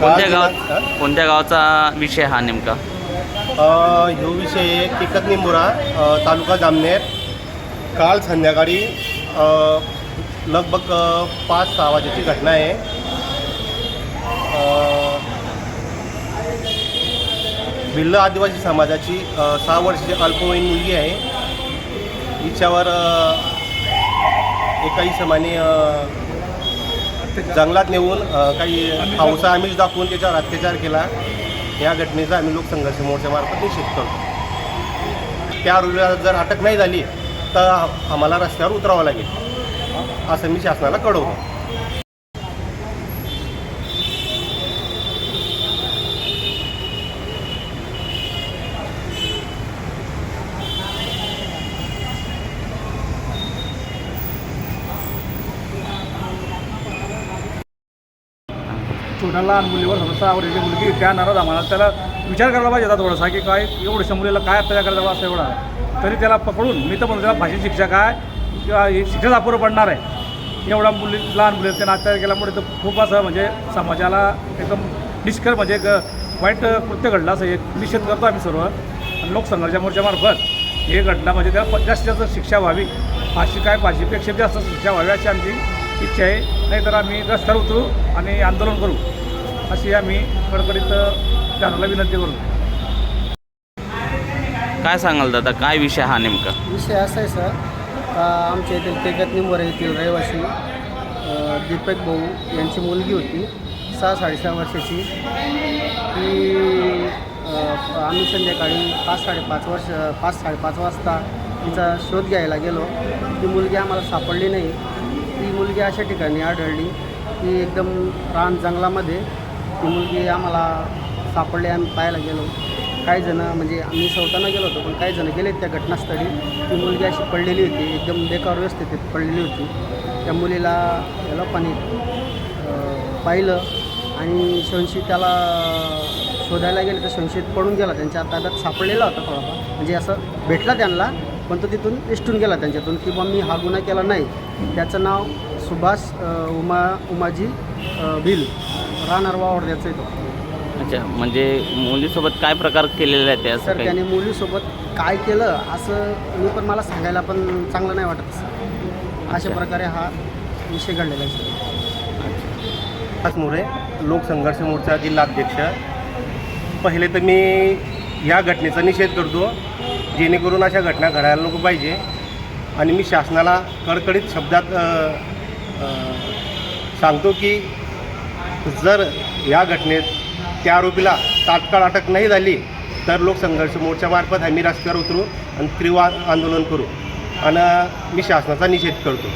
कोणत्या काल गाव दिनांक- कोणत्या गावचा विषय हा नेमका? ह्यो विषय निंबुरा अ, तालुका जामनेर. काल संध्याकाळी लगभग पाच सहा वाजेची घटना आहे. भिल्ल आदिवासी समाजाची सहा वर्षाची अल्पवयीन मुलगी आहे. हिच्यावर अ, एका इसमाने अ, जंगलात नेऊन काही हौसा आमिष दाखवून त्याच्यावर अत्याचार केला या घटनेचा आम्ही लोकसंघर्ष मोर्चामार्फत निषेध करतो. त्या रुग्णाला जर अटक नाही झाली तर आम्हाला रस्त्यावर उतरावं लागेल असं मी शासनाला कळवतो. छोट्याला लहान मुलीवर समजा सहा मुलगी त्या नाराज आम्हाला. त्याला विचार करायला पाहिजे आता थोडासा की काय एवढ्या मुलीला काय अत्याचार करायला असं एवढा. तरी त्याला पकडून मी तर म्हणतो त्याला फाशी शिक्षा काय किंवा ही शिक्षाच अपुरं पडणार आहे. एवढा मुली लहान मुली त्यांना अत्याचार केल्यामुळे तर खूप असं म्हणजे समाजाला एकदम निष्कर म्हणजे एक वाईट कृत्य घडलं असं एक निषेध करतो आम्ही सर्व. आणि लोकसंघर्ष मोर्चामार्फत हे घटना म्हणजे त्याला जास्तीत जास्त शिक्षा व्हावी. फाशी काय फाशीपेक्षा जास्त शिक्षा व्हावी अशी आमची इच्छा आहे. नाहीतर आम्ही रस्त्यावर उतरू आणि आंदोलन करू. अशी आम्ही कडकडीत शासनाला विनंती करू. काय सांगाल दादा? काय विषय हा नेमका? विषय असा आहे सर. का आमच्या येथील तेगत निंबोरे येथील रहिवासी अ, दीपक भाऊ यांची मुलगी होती. सहा साडेसहा वर्षाची. ती अ, आम्ही संध्याकाळी पाच साडेपाच वर्ष पाच साडेपाच वाजता तिचा शोध घ्यायला गेलो. ती मुलगी आम्हाला सापडली नाही. मुलगी अशा ठिकाणी आढळली की एकदम रान जंगलामध्ये ती मुलगी आम्हाला सापडली आम्ही पाहायला गेलो. काही जणं म्हणजे आम्ही स्वतःनं गेलो होतो पण काही जणं गेले त्या घटनास्थळी. ती मुलगी अशी पडलेली होती एकदम बेकार व्यवस्थितीत पडलेली होती. त्या मुलीला त्या लोकांनी पाहिलं आणि संशयित त्याला शोधायला गेले तर संशयित पडून गेला. त्यांच्या ताब्यात सापडलेला होता थोडाफार म्हणजे असं भेटला त्यांना पण तो तिथून निष्ठून गेला त्यांच्यातून की बा मी हा गुन्हा केला नाही. त्याचं नाव सुभाष उमा उमाजी भिल राहणार वावर त्याचं आहे तो अच्छा म्हणजे मुलीसोबत काय प्रकार केलेला आहे ते असं सर काही? त्याने मुलीसोबत काय केलं असं मी पण मला सांगायला पण चांगलं नाही वाटत असं. अशा प्रकारे हा विषय घडलेला आहे सर. विकास मोरे लोकसंघर्ष मोर्चा जिल्हाध्यक्ष पहिले तर मी या घटनेचा निषेध करतो जेणेकरून अशा घटना घडायला नको पाहिजे. आणि मी शासनाला कडकडीत शब्दात अ, सांगतो की जर या घटनेत त्या आरोपीला तात्काळ अटक नाही झाली तर लोकसंघर्ष मोर्चामार्फत आम्ही रस्त्यावर उतरू आणि तीव्र आंदोलन करू. आणि मी शासनाचा निषेध करतो.